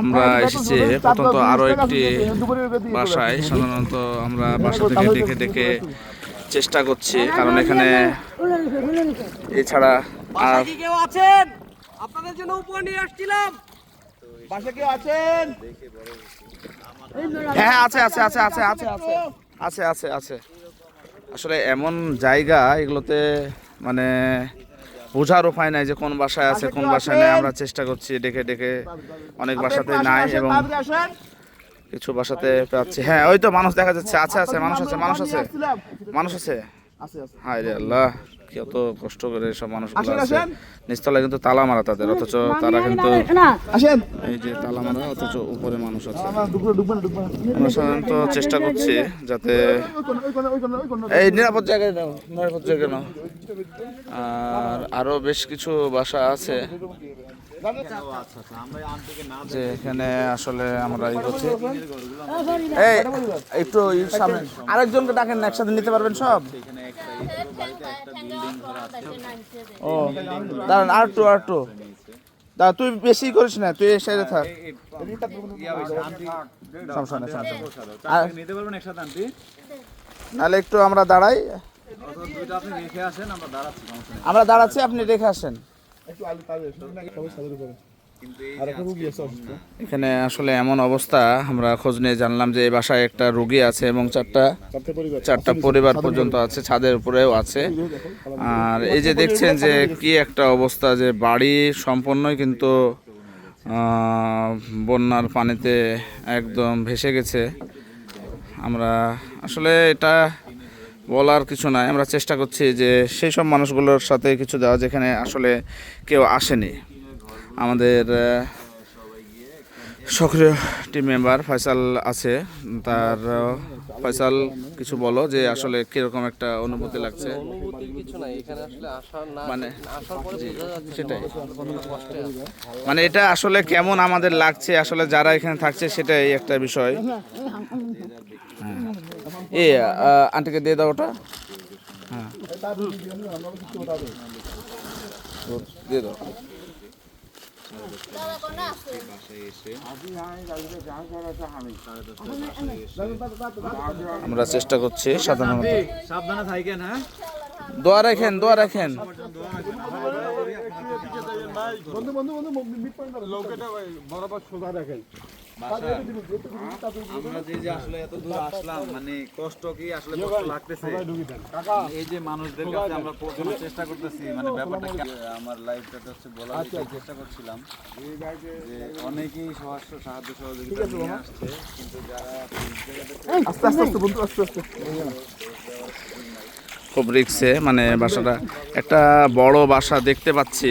আমরা এসেছি প্রথমত আরও একটি বাসায়। সাধারণত আমরা বাসা থেকে ডেকে দেখে চেষ্টা করছি কারণ এখানে এছাড়া আর কেউ আছেন? আপনাদের জন্য উপহার নিয়ে আসছিলাম। বাসা কেউ আছেন? হ্যাঁ আছে আছে আছে আছে আছে আছে আছে আছে আছে। আসলে এমন জায়গা এগুলোতে মানে বোঝার উপায় নাই যে কোন বাসায় আছে কোন বাসায় নেই। আমরা চেষ্টা করছি ডেকে ডেকে অনেক বাসাতে নাই এবং কিছু বাসাতে পাচ্ছি। হ্যাঁ ওই তো মানুষ দেখা যাচ্ছে। আছে আছে মানুষ আছে মানুষ আছে। মানুষ আছে? হায় আল্লাহ কত কষ্ট করে সব মানুষগুলো আছে। নিচতলায় কিন্তু তালা মারা তাদের অথচ তারা কিন্তু এই যে তালা মারা অথচ উপরে মানুষ আছে। আমরা সাধারণত চেষ্টা করছি যাতে। এই নিরাপদ জায়গায় নাও নিরাপদ জায়গায় নাও। আর আরও বেশ কিছু বাসা আছে। যে এখানে আসলে আমরা এই করছি এই একটু এই সামনে আরেকজনকে ডাকেন না একসাথে নিতে পারবেন সব? ও দাঁড়ান আর একটু আর একটু দাঁড়া তুই বেশি করিস না তুই সাইডে থাক। সমস্যা নেই নাহলে একটু আমরা দাঁড়াই। আমরা দাঁড়াচ্ছি আপনি রেখে আসেন। এখানে আসলে এমন অবস্থা আমরা খোঁজ নিয়ে জানলাম যে এই বাসায় একটা রোগী আছে এবং চারটা চারটা পরিবার। পর্যন্ত আছে ছাদের উপরেও আছে। আর এই যে দেখছেন যে কি একটা অবস্থা যে বাড়ি সম্পূর্ণই কিন্তু বন্যার পানিতে একদম ভেসে গেছে। আমরা আসলে এটা বলার কিছু নাই। আমরা চেষ্টা করছি যে সেই সব মানুষগুলোর সাথে কিছু দেওয়া যেখানে আসলে কেউ আসেনি। আমাদের সক্রিয় টিম মেম্বার ফয়সাল আছে। তার ফয়সাল কিছু বলো যে আসলে কীরকম একটা অনুভূতি লাগছে? মানে সেটাই। মানে এটা আসলে কেমন আমাদের লাগছে আসলে যারা এখানে থাকছে সেটাই একটা বিষয়। এ আন্টিকে দিয়ে দাও ওটা হ্যাঁ দিয়ে দাও আমরা চেষ্টা করছি সাধারণত সাবধানে থাকেন হ্যাঁ দোয়া রাখেন দোয়া রাখেন বন্ধু বন্ধু বন্ধু সোজা রাখেন। আমরা যে যে আসলে এত দূর আসলাম মানে কষ্ট কি আসলে কষ্ট লাগতেছে? এই যে মানুষদের কাছে আমরা পৌঁছানোর চেষ্টা করতেছি মানে ব্যাপারটা আমার লাইফটা হচ্ছে বলার চেষ্টা করছিলাম। যে অনেকেই সহাস্য সাহায্য সহযোগিতা নিয়ে আসছে কিন্তু যারা এই জায়গাটাতে আস্তে আস্তে আস্তে বন্ধু আস্তে আস্তে। খুব রিক্সে মানে বাসাটা একটা বড় বাসা দেখতে পাচ্ছি।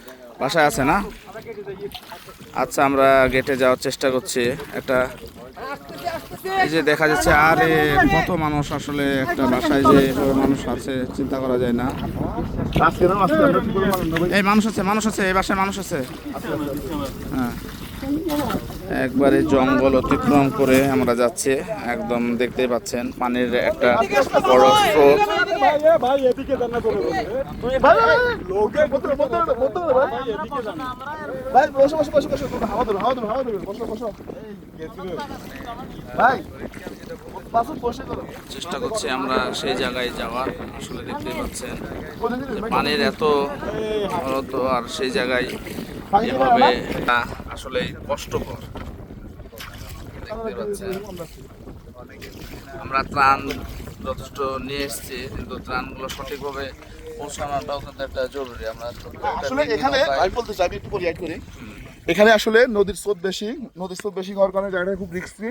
বাসায় আছে না? আচ্ছা আমরা গেটে যাওয়ার চেষ্টা করছি। একটা এই যে দেখা যাচ্ছে, আরে, কত মানুষ আসলে একটা বাসায় যে মানুষ আছে, চিন্তা করা যায় না। এই মানুষ আছে মানুষ আছে, এই বাসায় মানুষ আছে। হ্যাঁ। একবারে জঙ্গল অতিক্রম করে আমরা যাচ্ছি। একদম দেখতেই পাচ্ছেন, পানির একটা বড় স্রোত। চেষ্টা করছি আমরা সেই জায়গায় যাওয়ার, আসলে দেখতেই পাচ্ছেন। পানির এত আর সেই জায়গায় এভাবে আসলে কষ্টকর। আমরা ত্রাণ যথেষ্ট নিয়ে এসেছি কিন্তু ত্রাণগুলো সঠিকভাবে পৌঁছানোটাও কিন্তু একটা জরুরি। আমরা আসলে এখানে আমি বলতে চাই একটু বলি করি। এখানে আসলে নদীর স্রোত বেশি নদীর স্রোত বেশি হওয়ার কারণে জায়গাটা খুব রিস্কি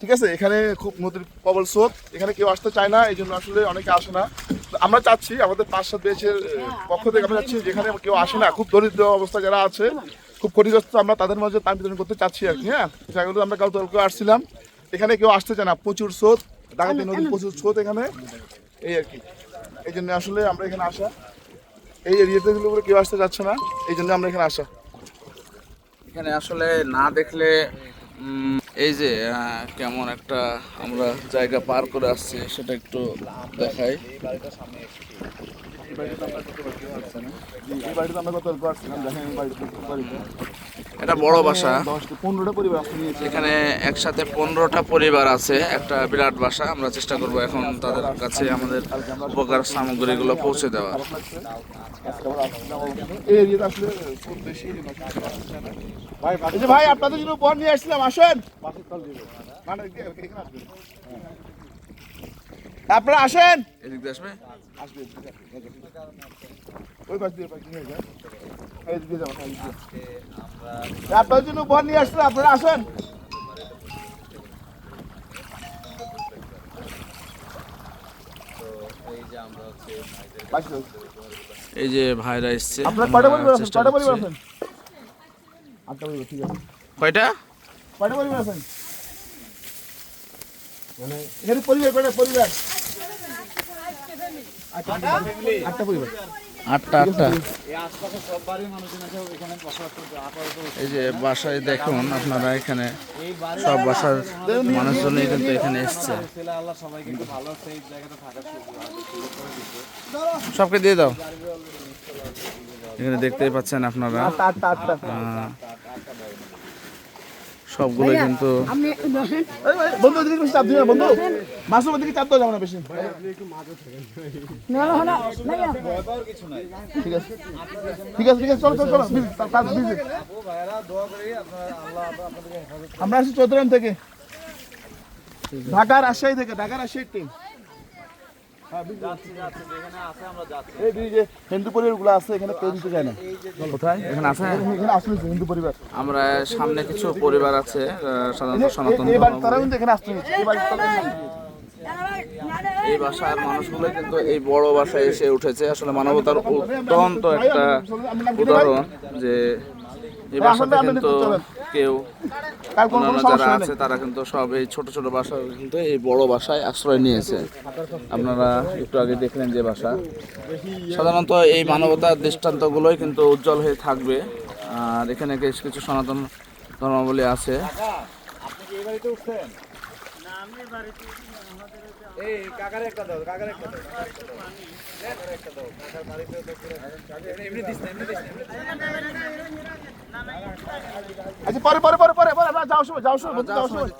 ঠিক আছে? এখানে খুব নদীর প্রবল স্রোত এখানে কেউ আসতে চায় না এই জন্য আসলে অনেকে আসে না। আমরা চাচ্ছি আমাদের পাঁচ সাত বেচের পক্ষ থেকে আমরা চাচ্ছি যেখানে কেউ আসে না। খুব দরিদ্র অবস্থা যারা আছে খুব ক্ষতিগ্রস্ত আমরা তাদের মাঝে তার বিতরণ করতে চাচ্ছি আর কি হ্যাঁ? সেগুলো আমরা কাউকে আসছিলাম। এখানে কেউ আসতে চায় না প্রচুর স্রোত ডাকাতি নদীর প্রচুর স্রোত এখানে। এই আর কি। এই জন্য আসলে আমরা এখানে আসা। এই এরিয়াতে গুলো কেউ আসতে চাচ্ছে না এই জন্য আমরা এখানে আসা। এখানে আসলে না দেখলে এই যে কেমন একটা আমরা জায়গা পার করে আসছি সেটা একটু দেখাই। এই বাড়িতে আমরা গতকাল কেউ না। এই বাড়িতে আমরা গতকাল কেউ আসছিলাম দেখেন এই বাড়িতে বাড়িতে এটা বড় বাসা। পনেরোটা পরিবার এখানে একসাথে পনেরোটা পরিবার আছে একটা বিরাট বাসা। আমরা চেষ্টা করব এখন তাদের কাছে আমাদের উপকার সামগ্রীগুলো পৌঁছে দেওয়া এই এরিয়াতে আসলে খুব বেশি ভাই আপনাদের জন্য উপহার নিয়ে আসছিলাম আসেন। না, না, এখানে আসবেন। আপনারা আসেন। এদিক দিয়ে আসবে ওই পাশ দিয়ে, ওই পাশ দিয়ে এই দিকে এই জন্য উপহার নিয়ে আসছিলাম আপনারা আসেন। এই যে ভাইরা এসছে আপনার কয়টা পরিবার আছেন? কয়টা পরিবার। আছেন? আটটা পরিবার ঠিক আছে। কয়টা? কয়টা পরিবার আছেন? মানে এখানে পরিবার কয়টা? পরিবার। আটটা পরিবার। আটটা আটটা। এই আশপাশে সব বাড়ির মানুষজন আছে এখানে বসবাস করতে। আপাতত এই যে বাসায় দেখুন আপনারা এখানে সব বাসার মানুষজনই কিন্তু এখানে এসছে। সবকে দিয়ে দাও। এখানে দেখতেই পাচ্ছেন আপনারা আটটা আটটা আটটা আহ, সবগুলো কিন্তু এই বন্ধু চাপ দিও না বন্ধু। মাসুম ওদিকে চাপ দেওয়া যাবে না বেশি। ঠিক আছে। ঠিক আছে ঠিক আছে চলো চলো চলো busy, তার কাজ busy। ও ভাইরা দোয়া করি আপনার আল্লাহ আপনাদেরকে হেফাজত আমরা আসি চৌধুরাম থেকে। ঢাকা রাজশাহী থেকে ঢাকা রাজশাহীর টিম যাচ্ছি যাচ্ছি যেখানে আছে আমরা যাচ্ছি এই যে- যে হিন্দু পরিবারগুলো আছে এখানে কেউ দিতে চায় না। কোথায়? এখানে আছে? এখানে আসলে হিন্দু পরিবার। আমরা সামনে কিছু পরিবার আছে সাধারণত সনাতন তারা কিন্তু এখানে আসতে এই বাসার মানুষগুলো কিন্তু এই বড় বাসায় এসে উঠেছে। আসলে মানবতার অত্যন্ত একটা উদাহরণ যে এই বাসাতে কিন্তু কেউ যারা আছে তারা কিন্তু সব এই ছোট ছোট বাসা কিন্তু এই বড় বাসায় আশ্রয় নিয়েছে। আপনারা একটু আগে দেখলেন যে বাসা। সাধারণত এই মানবতার দৃষ্টান্তগুলোই কিন্তু উজ্জ্বল হয়ে থাকবে। আর এখানে বেশ কিছু সনাতন ধর্মাবলী আছে। আপনি কি এই বাড়িতে উঠছেন? এই কাকার একটা দাও কাকার একটা দাও কাকার একটা দাও কাকার বাড়িতে তো পুরো এমনি দিস না এমনি দিস আচ্ছা পরে পরে পরে পরে পরে আমরা যাও সময় যাও সময় বন্ধু, যাও সময়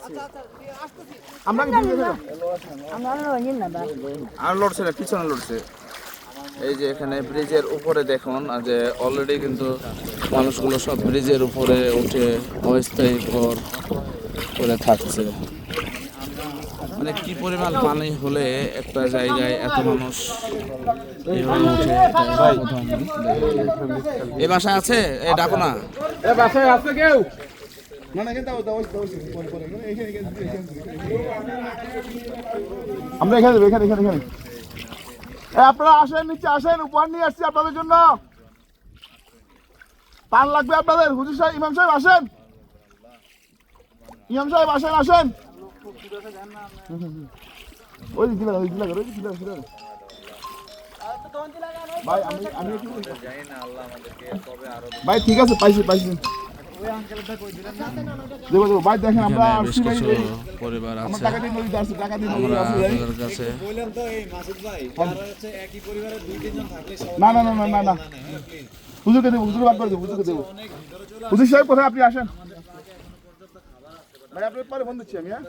আমরা কি দিয়ে দেবো? আর লড়ছে না পিছনে লড়ছে। এই যে এখানে ব্রিজের উপরে দেখুন আর যে অলরেডি কিন্তু মানুষগুলো সব ব্রিজের উপরে উঠে অস্থায়ী ঘর করে থাকছে। মানে কি পরিমাণ পানি হলে একটা জায়গায় এত মানুষ এইভাবে উঠে। এই বাসায় আছে এই ডাকো না এখানে এখানে এখানে এখানে আমরা এখানে দেবো, এখানে এখানে এখানে আপনারা আসেন নিচে আসেন উপহার নিয়ে আসছি আপনাদের জন্য পান লাগবে আপনাদের হুজুর সাহেব ইমাম সাহেব আসেন ইমাম সাহেব আসেন আসেন ওই দিলা ওই দিলা ওই দিলা দিলা ঠিক আছে পাইছি পাইছি ভাই দেখেন আমরা পরিবার আছে আমরা আপনাদের কাছে না না না না না। হুজুরকে দেবো হুজুর বাদ করে দেবো, হুজুরকে দেবো। হুজুর সাহেব, কোথায় আপনি আসেন? ভাই আপনার পরে ফোন দিচ্ছি আমি হ্যাঁ?